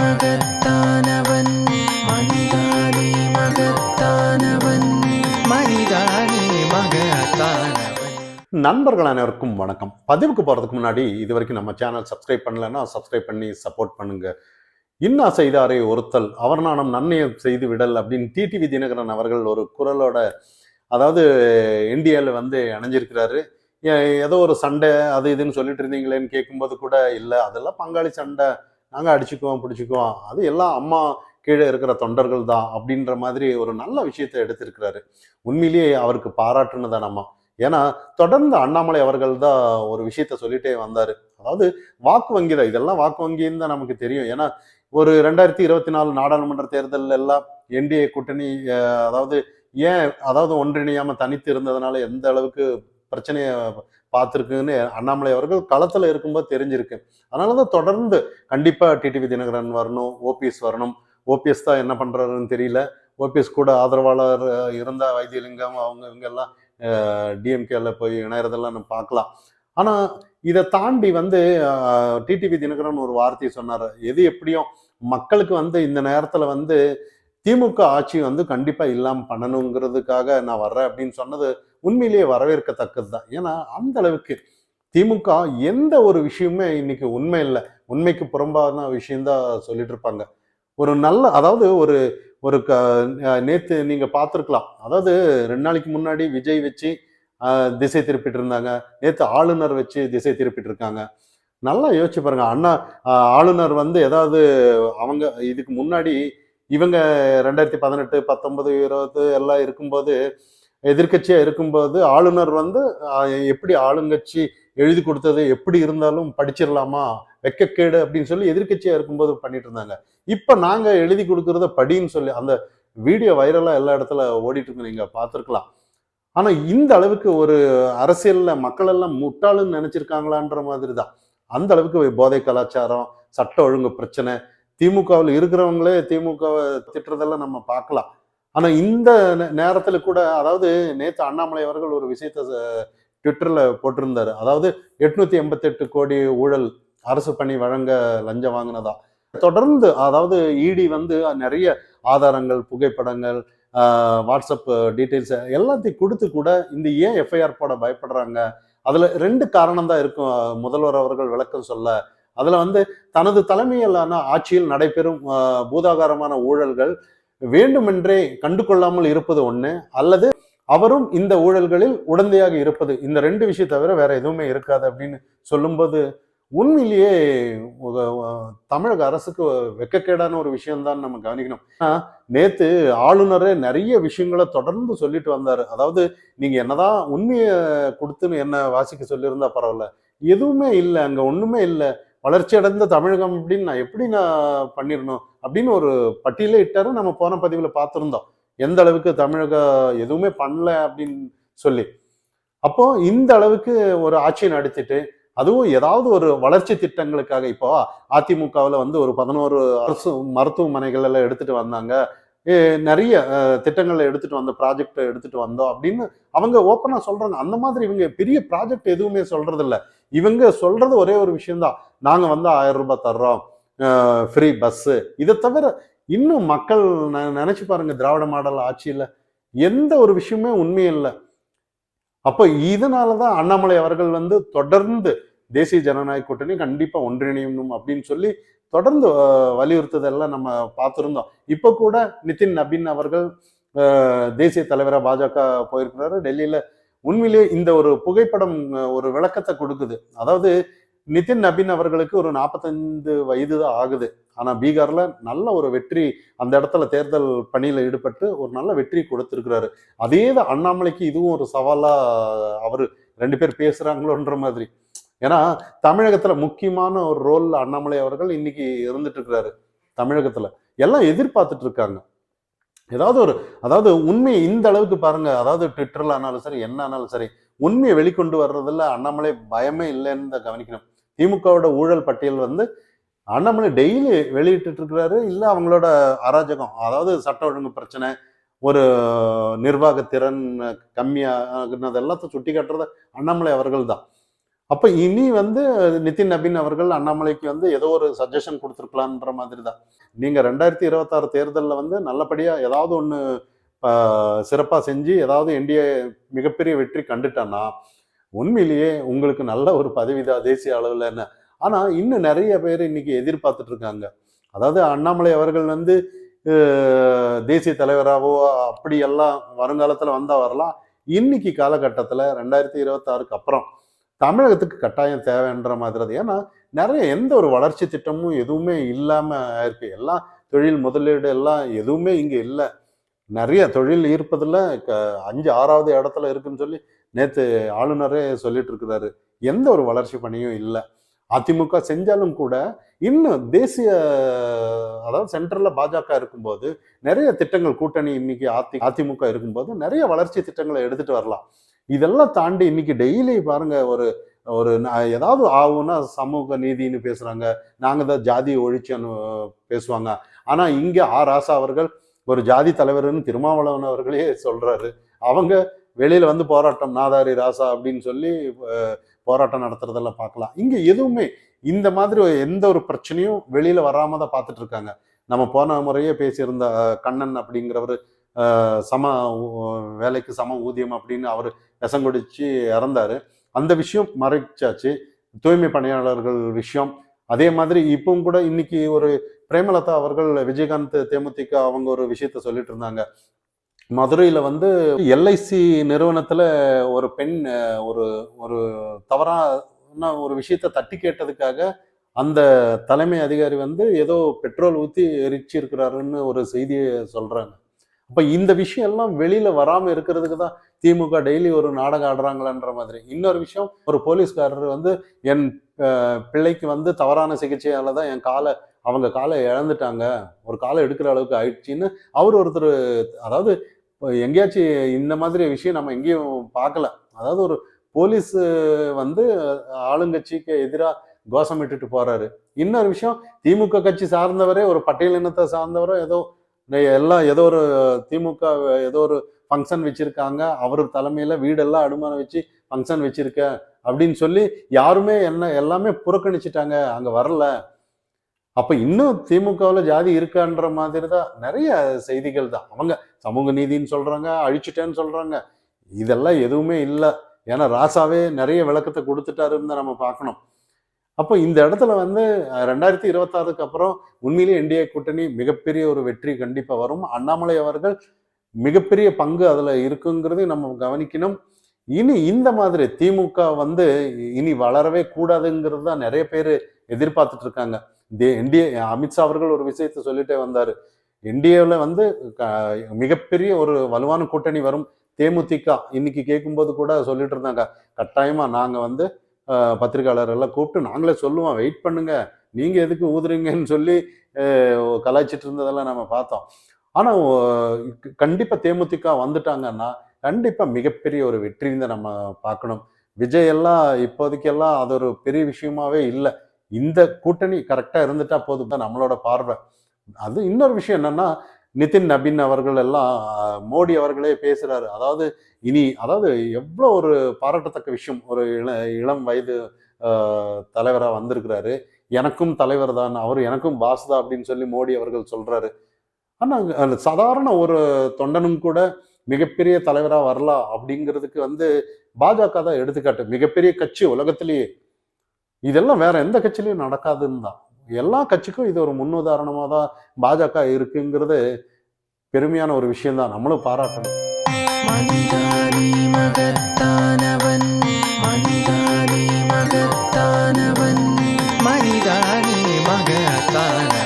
மகத்தானவன் மகத்தானவன் மகத்தானவன். நண்பர்கள் அனைவருக்கும் வணக்கம். பதிவுக்கு போகிறதுக்கு முன்னாடி இது வரைக்கும் நம்ம சேனல் சப்ஸ்கிரைப் பண்ணலன்னா சப்ஸ்கிரைப் பண்ணி சப்போர்ட் பண்ணுங்க. இன்னா செய்தாரே ஒருத்தல் அவர் நாணம் நன்மையை செய்து விடல் அப்படின்னு டிடிவி தினகரன் அவர்கள் ஒரு குரலோட அதாவது இந்தியாவில் வந்து இணைஞ்சிருக்கிறாரு ஏ- ஏதோ ஒரு சண்டை அது இதுன்னு சொல்லிட்டு இருந்தீங்களேன்னு கேட்கும்போது கூட இல்லை அதெல்லாம் பங்காளி சண்டை நாங்கள் அடிச்சுக்குவோம் பிடிச்சிக்குவோம். அது எல்லாம் அம்மா கீழே இருக்கிற தொண்டர்கள் தான் அப்படின்ற மாதிரி ஒரு நல்ல விஷயத்தை எடுத்திருக்கிறாரு. உண்மையிலேயே அவருக்கு பாராட்டுனதான் நம்ம. ஏன்னா தொடர்ந்து அண்ணாமலை அவர்கள் தான் ஒரு விஷயத்த சொல்லிட்டே வந்தார். அதாவது வாக்கு வங்கி தான். இதெல்லாம் வாக்கு வங்கின்னு தான் நமக்கு தெரியும். ஏன்னா ஒரு ரெண்டாயிரத்தி இருபத்தி நாலு நாடாளுமன்ற தேர்தலில் எல்லாம் என்டிஏ கூட்டணி அதாவது ஏன் அதாவது ஒன்றிணையாமல் தனித்து இருந்ததுனால எந்த அளவுக்கு பிரச்சனையை பார்த்துருக்குன்னு அண்ணாமலை அவர்கள் களத்தில் இருக்கும்போது தெரிஞ்சிருக்கு. அதனாலதான் தொடர்ந்து கண்டிப்பாக டிடிவி தினகரன் வரணும் ஓபிஎஸ் வரணும். ஓபிஎஸ் தான் என்ன பண்ணுறாருன்னு தெரியல. ஓபிஎஸ் கூட ஆதரவாளர் இருந்த வைத்தியலிங்கம் அவங்க இவங்க எல்லாம் டிஎம்கேல போய் இணையறதெல்லாம் நம்ம பார்க்கலாம். ஆனால் இதை தாண்டி வந்து டிடிவி தினகரன் ஒரு வார்த்தையை சொன்னார். எது எப்படியும் மக்களுக்கு வந்து இந்த நேரத்தில் வந்து திமுக ஆட்சி வந்து கண்டிப்பாக இல்லாமல் பண்ணணுங்கிறதுக்காக நான் வர்றேன் அப்படின்னு சொன்னது உண்மையிலேயே வரவேற்கத்தக்கது தான் ஏன்னா அந்த அளவுக்கு திமுக எந்த ஒரு விஷயமே இன்னைக்கு உண்மை இல்லை. உண்மைக்கு புறம்பான விஷயம்தான் சொல்லிட்டு இருப்பாங்க. ஒரு நல்ல அதாவது ஒரு ஒரு க நேற்று நீங்கள் பார்த்துருக்கலாம். அதாவது ரெண்டு நாளைக்கு முன்னாடி விஜய் வச்சு திசை திருப்பிட்டு இருந்தாங்க. நேற்று ஆளுநர் வச்சு திசை திருப்பிட்டு இருக்காங்க. நல்லா யோசிச்சு பாருங்க. அண்ணா ஆளுநர் வந்து ஏதாவது அவங்க இதுக்கு முன்னாடி இவங்க ரெண்டாயிரத்தி பதினெட்டு பத்தொன்பது இருபது எல்லாம் இருக்கும்போது எதிர்கட்சியாக இருக்கும்போது ஆளுநர் வந்து எப்படி ஆளுங்கட்சி எழுதி கொடுத்தது எப்படி இருந்தாலும் படிச்சிடலாமா வெக்கக்கேடு அப்படின்னு சொல்லி எதிர்கட்சியாக இருக்கும்போது பண்ணிட்டு இருந்தாங்க. இப்போ நாங்கள் எழுதி கொடுக்குறத படின்னு சொல்லி அந்த வீடியோ வைரலாக எல்லா இடத்துல ஓடிட்டு இருக்கு நீங்கள் பார்த்துருக்கலாம். ஆனால் இந்த அளவுக்கு ஒரு அரசியலில் மக்கள் எல்லாம் முட்டாளுன்னு நினச்சிருக்காங்களான்ற மாதிரி தான். அந்த அளவுக்கு போதை கலாச்சாரம் சட்ட ஒழுங்கு பிரச்சனை திமுகவில் இருக்கிறவங்களே திமுகவை திட்டுறதெல்லாம் நம்ம பார்க்கலாம். ஆனா இந்த நே- நேரத்துல கூட அதாவது நேத்து அண்ணாமலை அவர்கள் ஒரு விஷயத்த ச- ட்விட்டர்ல போட்டிருந்தாரு. அதாவது எட்நூத்தி எண்பத்தெட்டு கோடி ஊழல் அரசு பணி வழங்க லஞ்சம் வாங்கினதா. தொடர்ந்து அதாவது இடி வந்து நிறைய ஆதாரங்கள் புகைப்படங்கள் வாட்ஸ்அப் டீட்டெயில்ஸ் எல்லாத்தையும் கொடுத்து கூட இந்த ஏன் எஃப்ஐஆர் போட பயப்படுறாங்க. அதுல ரெண்டு காரணம் தான் இருக்கும் முதல்வர் அவர்கள் விளக்கம் சொல்ல. அதுல வந்து தனது தலைமையிலான ஆட்சியில் நடைபெறும் பூதாகாரமான ஊழல்கள் வேண்டுமென்றே கண்டு கொள்ளாமல் இருப்பது ஒண்ணு அல்லது அவரும் இந்த ஊழல்களில் உடந்தையாக இருப்பது. இந்த ரெண்டு விஷயம் தவிர வேற எதுவுமே இருக்காது அப்படின்னு சொல்லும்போது உண்மையிலேயே தமிழக அரசுக்கு வெக்கக்கேடான ஒரு விஷயம்தான் நம்ம கவனிக்கணும். நேத்து ஆளுநரே நிறைய விஷயங்களை தொடர்ந்து சொல்லிட்டு வந்தாரு. அதாவது நீங்க என்னதான் உண்மையை கொடுத்துன்னு என்ன வாசிக்க சொல்லியிருந்தா பரவாயில்ல. எதுவுமே இல்லை அங்க ஒண்ணுமே இல்லை. வளர்ச்சி அடைந்த தமிழகம் அப்படின்னு நான் எப்படி நான் பண்ணிடணும் அப்படின்னு ஒரு பட்டியலே இட்டாரு நம்ம போன பதிவில் பார்த்துருந்தோம். எந்த அளவுக்கு தமிழக எதுவுமே பண்ணல அப்படின்னு சொல்லி. அப்போ இந்த அளவுக்கு ஒரு ஆட்சி நடத்திட்டு அதுவும் ஏதாவது ஒரு வளர்ச்சி திட்டங்களுக்காக இப்போ அதிமுகவில் வந்து ஒரு பதினோரு அரசு மருத்துவமனைகள் எல்லாம் எடுத்துட்டு வந்தாங்க. நிறைய திட்டங்களை எடுத்துட்டு வந்த ப்ராஜெக்ட் எடுத்துட்டு வந்தோம் அப்படின்னு அவங்க ஓப்பனாக சொல்றாங்க. அந்த மாதிரி இவங்க பெரிய ப்ராஜெக்ட் எதுவுமே சொல்றது இவங்க சொல்றது ஒரே ஒரு விஷயம்தான். நாங்க வந்து ஆயிரம் ரூபாய் தர்றோம். ஃப்ரீ பஸ்ஸு இதை தவிர இன்னும் மக்கள் நினைச்சு பாருங்க திராவிட மாடல் ஆட்சியில் எந்த ஒரு விஷயமே உண்மை இல்லை. அப்போ இதனாலதான் அண்ணாமலை அவர்கள் வந்து தொடர்ந்து தேசிய ஜனநாயக கூட்டணி கண்டிப்பாக ஒன்றிணையணும் அப்படின்னு சொல்லி தொடர்ந்து வலியுறுத்ததெல்லாம் நம்ம பார்த்துருந்தோம். இப்போ கூட நிதின் நபின் அவர்கள் தேசிய தலைவரா பாஜக போயிருக்கிறாரு. டெல்லியில் உண்மையிலேயே இந்த ஒரு புகைப்படம் ஒரு விளக்கத்தை கொடுக்குது. அதாவது நிதின் நபின் அவர்களுக்கு ஒரு நாற்பத்தைந்து வயது தான் ஆகுது. ஆனால் பீகாரில் நல்ல ஒரு வெற்றி அந்த இடத்துல தேர்தல் பணியில் ஈடுபட்டு ஒரு நல்ல வெற்றி கொடுத்துருக்கிறாரு. அதே தான் அண்ணாமலைக்கு இதுவும் ஒரு சவாலாக அவர் ரெண்டு பேர் பேசுகிறாங்களோன்ற மாதிரி. ஏன்னா தமிழகத்தில் முக்கியமான ஒரு ரோல் அண்ணாமலை அவர்கள் இன்னைக்கு இருந்துட்டு இருக்கிறாரு. தமிழகத்தில் எல்லாம் எதிர்பார்த்துட்டு இருக்காங்க. ஏதாவது ஒரு அதாவது உண்மை இந்த அளவுக்கு பாருங்க அதாவது ட்விட்டர்ல ஆனாலும் சரி என்ன ஆனாலும் சரி உண்மையை வெளிக்கொண்டு வர்றதுல அண்ணாமலை பயமே இல்லைன்னு தான் கவனிக்கணும். திமுகவோட ஊழல் பட்டியல் வந்து அண்ணாமலை டெய்லி வெளியிட்டு இருக்கிறாரு இல்ல அவங்களோட அராஜகம் அதாவது சட்ட ஒழுங்கு பிரச்சனை ஒரு நிர்வாகத்திறன் கம்மியாக எல்லாத்தையும் சுட்டி காட்டுறது அண்ணாமலை அவர்கள் தான் அப்போ இனி வந்து நிதின் நபின் அவர்கள் அண்ணாமலைக்கு வந்து ஏதோ ஒரு சஜஷன் கொடுத்துருக்கலான்ற மாதிரி தான் நீங்கள் ரெண்டாயிரத்தி இருபத்தாறு தேர்தலில் வந்து நல்லபடியாக ஏதாவது ஒன்று சிறப்பாக செஞ்சு ஏதாவது என்டிஏ மிகப்பெரிய வெற்றி கண்டுட்டான்னா உண்மையிலேயே உங்களுக்கு நல்ல ஒரு பதவி தான் தேசிய அளவில் என்ன? ஆனால் இன்னும் நிறைய பேர் இன்னைக்கு எதிர்பார்த்துட்டு இருக்காங்க. அதாவது அண்ணாமலை அவர்கள் வந்து தேசிய தலைவராகவோ அப்படியெல்லாம் வருங்காலத்தில் வந்தால் வரலாம் இன்னைக்கு காலகட்டத்தில் ரெண்டாயிரத்தி இருபத்தாறுக்கு அப்புறம் தமிழகத்துக்கு கட்டாயம் தேவைன்ற மாதிரி அது ஏன்னா நிறைய எந்த ஒரு வளர்ச்சி திட்டமும் எதுவுமே இல்லாமல் இருக்கு எல்லாம் தொழில் முதலீடு எல்லாம் எதுவுமே இங்கே இல்லை. நிறைய தொழில் ஈர்ப்பதில் க அஞ்சு ஆறாவது இடத்துல இருக்குன்னு சொல்லி நேற்று ஆளுநரே சொல்லிட்டு இருக்கிறாரு. எந்த ஒரு வளர்ச்சி பணியும் இல்லை. அதிமுக செஞ்சாலும் கூட இன்னும் தேசிய அதாவது சென்டரில் பாஜக இருக்கும்போது நிறைய திட்டங்கள் கூட்டணி இன்னைக்கு அதி அதிமுக இருக்கும்போது நிறைய வளர்ச்சி திட்டங்களை எடுத்துட்டு வரலாம். இதெல்லாம் தாண்டி இன்னைக்கு டெய்லி பாருங்க ஒரு ஒரு ஏதாவது ஆகும்னா சமூக நீதின்னு பேசுறாங்க. நாங்க தான் ஜாதி ஒழிச்சோன்னு பேசுவாங்க. ஆனா இங்க ஆ ராசா அவர்கள் ஒரு ஜாதி தலைவர்னு திருமாவளவன் அவர்களே சொல்றாரு. அவங்க வெளியில வந்து போராட்டம் நாதாரி ராசா அப்படின்னு சொல்லி போராட்டம் நடத்துறதெல்லாம் பார்க்கலாம். இங்க எதுவுமே இந்த மாதிரி எந்த ஒரு பிரச்சனையும் வெளியில வராம தான் பார்த்துட்டு இருக்காங்க. நம்ம போன முறையே பேசியிருந்த கண்ணன் அப்படிங்கிறவர் சம ஊ- வேலைக்கு சம ஊதியம் அப்படின்னு அவர் விஷங்குடிச்சு இறந்தாரு. அந்த விஷயம் மறைச்சாச்சு. தூய்மை பணியாளர்கள் விஷயம். அதே மாதிரி இப்பவும் கூட இன்னைக்கு ஒரு பிரேமலதா அவர்கள் விஜயகாந்த் தேமுதிக அவங்க ஒரு விஷயத்த சொல்லிட்டு இருந்தாங்க. மதுரையில் வந்து எல்ஐசி நிறுவனத்தில் ஒரு பெண் ஒரு ஒரு தவறான ஒரு விஷயத்த தட்டி கேட்டதுக்காக அந்த தலைமை அதிகாரி வந்து ஏதோ பெட்ரோல் ஊற்றி எரிச்சு இருக்கிறாருன்னு ஒரு செய்தியை சொல்கிறாங்க அப்போ இந்த விஷயம் எல்லாம் வெளியில வராம இருக்கிறதுக்கு தான் திமுக டெய்லி ஒரு நாடகம் ஆடுறாங்களான்ற மாதிரி. இன்னொரு விஷயம் ஒரு போலீஸ்காரர் வந்து என் பிள்ளைக்கு வந்து தவறான சிகிச்சையால தான் என் காலை அவங்க காலை இழந்துட்டாங்க. ஒரு காலை எடுக்கிற அளவுக்கு ஆயிடுச்சின்னு அவர் ஒருத்தர் அதாவது எங்கேயாச்சும் இந்த மாதிரி விஷயம் நம்ம எங்கேயும் பார்க்கல. அதாவது ஒரு போலீஸ் வந்து ஆளுங்கட்சிக்கு எதிராக கோஷமிட்டுட்டு போறாரு. இன்னொரு விஷயம் திமுக கட்சி சார்ந்தவரே ஒரு பட்டியல் இனத்தை சார்ந்தவரோ ஏதோ எல்லாம் ஏதோ ஒரு திமுக ஏதோ ஒரு ஃபங்க்ஷன் வச்சிருக்காங்க. அவர் தலைமையில வீடெல்லாம் அடுமானம் வச்சு ஃபங்க்ஷன் வச்சிருக்க அப்படின்னு சொல்லி யாருமே என்ன எல்லாமே புறக்கணிச்சிட்டாங்க. அங்க வரல. அப்ப இன்னும் திமுகவில் ஜாதி இருக்கான்ற மாதிரி தான் நிறைய செய்திகள் தான். அவங்க சமூக நீதின்னு சொல்றாங்க அழிச்சிட்டேன்னு சொல்றாங்க. இதெல்லாம் எதுவுமே இல்லை. ஏன்னா ராசாவே நிறைய விளக்கத்தை கொடுத்துட்டாருன்னு தான் நம்ம பார்க்கணும். அப்போ இந்த இடத்துல வந்து ரெண்டாயிரத்தி இருபத்தாறுக்கு அப்புறம் உண்மையிலேயே என்டிஏ கூட்டணி மிகப்பெரிய ஒரு வெற்றி கண்டிப்பாக வரும். அண்ணாமலை அவர்கள் மிகப்பெரிய பங்கு அதில் இருக்குங்கிறது நம்ம கவனிக்கணும். இனி இந்த மாதிரி திமுக வந்து இனி வளரவே கூடாதுங்கிறது தான் நிறைய பேர் எதிர்பார்த்துட்டு இருக்காங்க. என்டிஏ அமித்ஷா அவர்கள் ஒரு விஷயத்த சொல்லிட்டே வந்தார். என்டிஏவில் வந்து க- மிகப்பெரிய ஒரு வலுவான கூட்டணி வரும். தேமுதிக இன்னைக்கு கேட்கும்போது கூட சொல்லிட்டு இருந்தாங்க. கட்டாயமாக நாங்கள் வந்து அஹ், பத்திரிக்கையாளர் எல்லாம் கூப்பிட்டு நாங்களே சொல்லுவோம் வெயிட் பண்ணுங்க நீங்கள் எதுக்கு ஊதுறீங்கன்னு சொல்லி கலாய்ச்சிட்டு இருந்ததெல்லாம் நம்ம பார்த்தோம். ஆனால் கண்டிப்பாக தேமுதிக வந்துட்டாங்கன்னா கண்டிப்பாக மிகப்பெரிய ஒரு வெற்றின்னு தான் நம்ம பார்க்கணும். விஜய் எல்லாம் இப்போதைக்கெல்லாம் அது ஒரு பெரிய விஷயமாவே இல்லை. இந்த கூட்டணி கரெக்டாக இருந்துட்டா போதும் தான் நம்மளோட பார்வை. அது இன்னொரு விஷயம் என்னன்னா நிதின் நபின் அவர்கள் எல்லாம் மோடி அவர்களே பேசுறாரு. அதாவது இனி அதாவது எவ்வளோ ஒரு பாராட்டத்தக்க விஷயம் ஒரு இள இளம் வயது தலைவராக வந்திருக்கிறாரு. எனக்கும் தலைவர் தான் அவர் எனக்கும் பாஸ் தான் அப்படின்னு சொல்லி மோடி அவர்கள் சொல்றாரு. ஆனால் சாதாரண ஒரு தொண்டனும் கூட மிகப்பெரிய தலைவராக வரலாம் அப்படிங்கிறதுக்கு வந்து பாஜக தான் எடுத்துக்காட்டு. மிகப்பெரிய கட்சி உலகத்திலேயே. இதெல்லாம் வேற எந்த கட்சியிலையும் நடக்காதுன்னு தான். எல்லா கட்சிக்கும் இது ஒரு முன்னுதாரணமாக தான் பாஜக இருக்குங்கிறது பெருமையான ஒரு விஷயம் தான் நம்மளும் பாராட்டணும். மனிதானி மகத்தானவன் மனிதானி மகத்தானவன் மனிதானி மகத்தானவன்.